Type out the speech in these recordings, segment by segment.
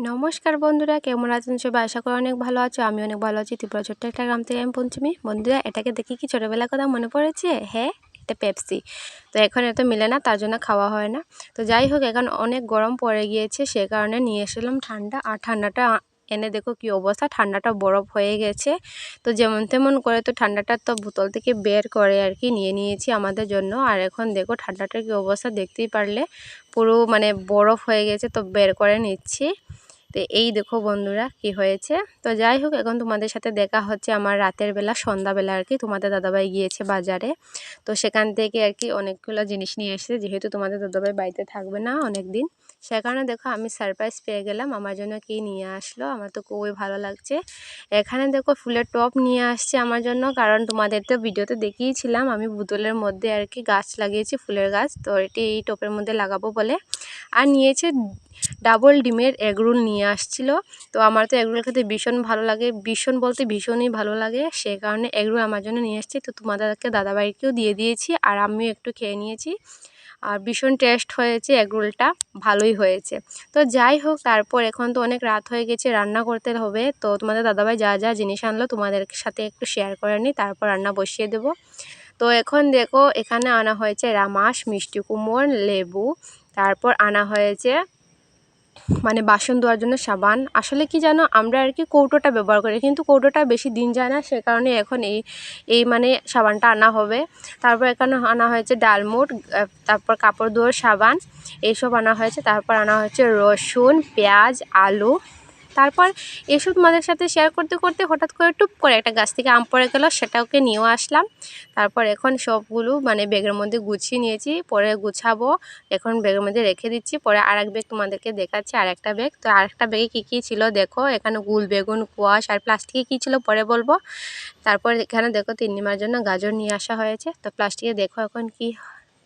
নমস্কার বন্ধুরা, কেমন আছেন সবাই? আশা করি অনেক ভালো আছো। আমি অনেক ভালো আছি। ত্রিপুরা ছোট্ট একটা গ্রাম থেকে আমি পঞ্চমি। বন্ধুরা, এটাকে দেখি কি ছোটোবেলার কথা মনে পড়েছে? হ্যাঁ এটা পেপসি। তো এখন এত মিলে না, তার জন্য খাওয়া হয় না। তো যাই হোক, এখন অনেক গরম পড়ে গিয়েছে, সে কারণে নিয়ে এসেলাম ঠান্ডা। আর ঠান্ডাটা এনে দেখো কি অবস্থা, ঠান্ডাটা বরফ হয়ে গেছে। তো যেমন তেমন করে তো ঠান্ডাটা তো বোতল থেকে বের করে আর কি নিয়ে নিয়েছি আমাদের জন্য। আর এখন দেখো ঠান্ডাটার কি অবস্থা, দেখতেই পারলে। পুরো মানে বরফ হয়ে গেছে, তো বের করে নিচ্ছি। তো এই দেখো বন্ধুরা, কি হয়েছে? তো যাই হোক, এখন তোমাদের সাথে দেখা হচ্ছে আমার রাতের বেলা, সন্ধ্যাবেলা আর কি। তোমাদের দাদাভাই গিয়েছে বাজারে। তো সেখান থেকে আর কি অনেকগুলো জিনিস নিয়ে এসেছে। যেহেতু তোমাদের দাদাভাই বাড়িতে থাকবে না অনেক দিন সে কারণে দেখো আমি সারপ্রাইজ পেয়ে গেলাম। আমার জন্য কি নিয়ে আসলো? আমার তো খুবই ভালো লাগছে। এখানে দেখো ফুলের টপ নিয়ে আসছে আমার জন্য, কারণ তোমাদের তো ভিডিওতে দেখিয়েছিলাম। আমি বোতলের মধ্যে আর কি গাছ লাগিয়েছি, ফুলের গাছ। তো এটি এই টপের মধ্যে লাগাবো বলে। আর নিয়েছে ডাবল ডিমের এগরোল নিয়ে আসছিল। তো আমার তো এগরোল খেতে ভীষণ ভালো লাগে। ভীষণ বলতে ভীষণই ভালো লাগে। সে কারণে এগরোল আমার জন্য নিয়ে আসছি তো তোমাদেরকে দাদাবাড়িকেও দিয়ে দিয়েছি আর আমিও একটু খেয়ে নিয়েছি। আর ভীষণ টেস্ট হয়েছে এগরোলটা। ভালোই হয়েছে। তো যাই হোক, তারপর এখন তো অনেক রাত হয়ে গেছে, রান্না করতে হবে। তো তোমাদের দাদাভাই যা যা জিনিস আনলো তোমাদের সাথে একটু শেয়ার করে নিই, তারপর রান্না বসিয়ে দেবো। তো এখন দেখো, এখানে আনা হয়েছে রামাস, মিষ্টি কুমড়, লেবু, তারপর আনা হয়েছে মানে বাসন ধোয়ার জন্য সাবান। আসলে কি জানো, আমরা আর কি কৌটোটা ব্যবহার করি, কিন্তু কৌটোটা বেশি দিন যায় না, সে কারণে এখন এই এই মানে সাবানটা আনা হবে। তারপর এখানে আনা হয়েছে ডালমুট তারপর কাপড় ধোয়ার সাবান, এইসব আনা হয়েছে। তারপর আনা হয়েছে রসুন, পেঁয়াজ, আলু তারপর এসব তোমাদের সাথে শেয়ার করতে করতে হঠাৎ করে টুপ করে একটা গাছ থেকে আম পড়ে গেল সেটাকে নিয়েও আসলাম। তারপর এখন সবগুলো মানে ব্যাগের মধ্যে গুছিয়ে নিয়েছি, পরে গুছাবো, এখন ব্যাগের মধ্যে রেখে দিচ্ছি, পরে আর এক ব্যাগ তোমাদেরকে দেখাচ্ছি আর একটা ব্যাগ। তো আরেকটা ব্যাগে কী কী ছিল দেখো, এখানে গুল বেগুন, কোয়াশ আর প্লাস্টিকে কী ছিল পরে বলব। তারপর এখানে দেখো তিন্নিমার জন্য গাজর নিয়ে আসা হয়েছে, তো প্লাস্টিকে দেখো এখন কি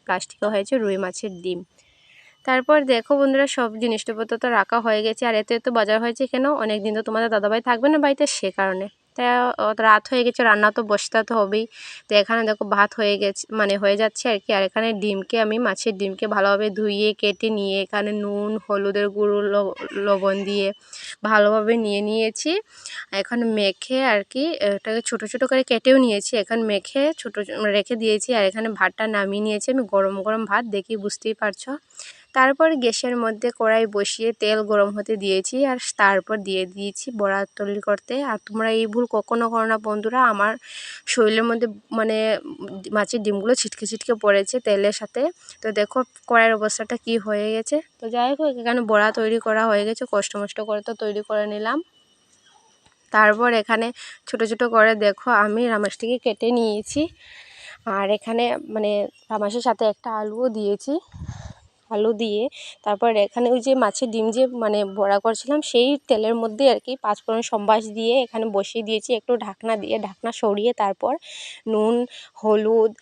প্লাস্টিকে হয়েছে রুই মাছের ডিম। তারপর দেখো বন্ধুরা, সব জিনিসপত্র তো রাখা হয়ে গেছে। আর এতে তো বাজার হয়েছে কেন? অনেক দিন তো তোমাদের দাদাভাই থাকবে না বাড়িতে সে কারণে। তা রাত হয়ে গেছে, রান্না তো বসতে তো হবেই। তো এখানে দেখো ভাত হয়ে গেছে মানে হয়ে যাচ্ছে আর কি। আর এখানে ডিমকে আমি, মাছের ডিমকে ভালোভাবে ধুইয়ে কেটে নিয়ে এখানে নুন, হলুদের গুঁড়ো লবণ দিয়ে ভালোভাবে নিয়ে নিয়েছি। এখন মেখে আর কি, এটাকে ছোটো ছোটো করে কেটেও নিয়েছি। এখন মেখে ছোটো, রেখে দিয়েছি। আর এখানে ভাতটা নামিয়ে নিয়েছি আমি, গরম গরম ভাত। দেখি, বুঝতেই পারছ? তারপর গ্যাসের মধ্যে কড়াই বসিয়ে তেল গরম হতে দিয়েছি আর তারপর দিয়ে দিয়েছি বড়া তৈরি করতে। আর তোমরা এই ভুল কখনো করো না বন্ধুরা। আমার শরীরের মধ্যে মানে মাছের ডিমগুলো ছিটকে ছিটকে পড়েছে তেলের সাথে। তো দেখো কড়াইয়ের অবস্থাটা কি হয়ে গেছে। তো যাই হোক, এখানে বড়া তৈরি করা হয়ে গেছে। কষ্ট মষ্ট করে তো তৈরি করে নিলাম। তারপর এখানে ছোট ছোট করে দেখো আমি রামাসটিকে কেটে নিয়েছি। আর এখানে মানে রামাসের সাথে একটা আলুও দিয়েছি। আলু দিয়ে তারপর এখানে ওই যে মাছের ডিম যে মানে বড়া করছিলাম, সেই তেলের মধ্যে আর কি পাঁচফোড়ন সম্বাস দিয়ে এখানে বসিয়ে দিয়েছি, একটু ঢাকনা দিয়ে, ঢাকনা সরিয়ে তারপর নুন, হলুদ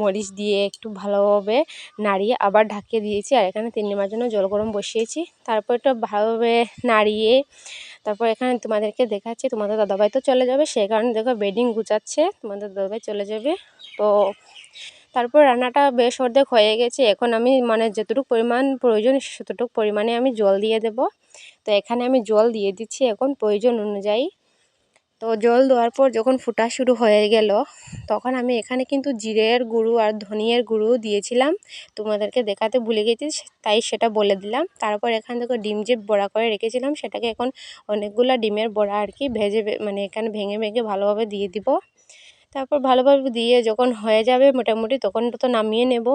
মরিচ দিয়ে একটু ভালোভাবে নাড়িয়ে আবার ঢাকিয়ে দিয়েছি আর এখানে তিন নেওয়ার জন্য জল গরম বসিয়েছি। তারপর একটু ভালোভাবে নাড়িয়ে তারপর এখানে তোমাদেরকে দেখাচ্ছি, তোমাদের দাদাভাই তো চলে যাবে সেই কারণে দেখো বেডিং গুছাচ্ছে, তোমাদের দাদাভাই চলে যাবে। তো তারপর রান্নাটা বেশ অর্ধেক হয়ে গেছে। এখন আমি মানে যতটুকু পরিমাণ প্রয়োজন সেতটুকু পরিমাণে আমি জল দিয়ে দেব। তো এখানে আমি জল দিয়ে দিচ্ছি এখন প্রয়োজন অনুযায়ী। তো জল দেওয়ার পর যখন ফুটা শুরু হয়ে গেল, তখন আমি এখানে কিন্তু জিরের গুঁড়ো আর ধনিয়ার গুঁড়ো দিয়েছিলাম। তোমাদেরকে দেখাতে ভুলে গেছি, তাই সেটা বলে দিলাম। তারপর এখান থেকে ডিম যে বড়া করে রেখেছিলাম, সেটাকে এখন অনেকগুলো ডিমের বড়া আর কি ভেজে মানে এখানে ভেঙে ভেঙে ভালোভাবে দিয়ে দিব। তারপর ভালোভাবে দিয়ে যখন হয়ে যাবে মোটামুটি তখন তো নামিয়ে নেব।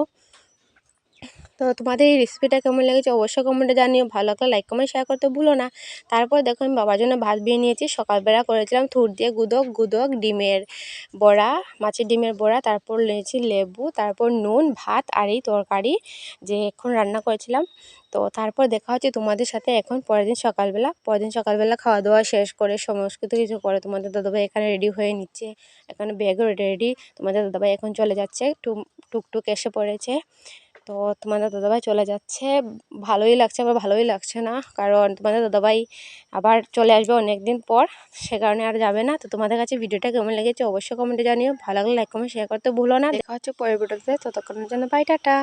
তো তোমাদের এই রেসিপিটা কেমন লেগেছে অবশ্যই কমেন্টে জানিও। ভালো লাগলে লাইক কমেন্ট শেয়ার করতে ভুলো না। তারপর দেখো আমি বাবার জন্য ভাত বিয়ে নিয়েছি। সকালবেলা করেছিলাম থুর দিয়ে গুদক গুদক, ডিমের বড়া, মাছের ডিমের বড়া, তারপর নিয়েছি লেবু, তারপর নুন, ভাত আর এই তরকারি যে এখন রান্না করেছিলাম। তো তারপর দেখা হচ্ছে তোমাদের সাথে এখন পরের দিন সকালবেলা। পরের দিন সকালবেলা খাওয়া দাওয়া শেষ করে সমস্ত কিছু করে তোমাদের দাদাভাই এখানে রেডি হয়ে নিচ্ছে। এখানে ব্যাগও রেডি তোমাদের দাদাভাই এখন চলে যাচ্ছে। টুক টুকটুক এসে পড়েছে। তো তোমাদের দাদাভাই চলে যাচ্ছে। ভালোই লাগছে আবার ভালোই লাগছে না। কারণ তোমাদের দাদাভাই আবার চলে আসবে অনেক দিন পর, সে কারণে আর যাবে না। তো তোমাদের কাছে ভিডিওটা কেমন লেগেছে অবশ্যই কমেন্টে জানিও। ভালো লাগলে লাইক কমেন্ট শেয়ার করতে ভুলো না। দেখা হচ্ছে পরের ভিডিওতে। ততক্ষণের জন্য বাই টাটা।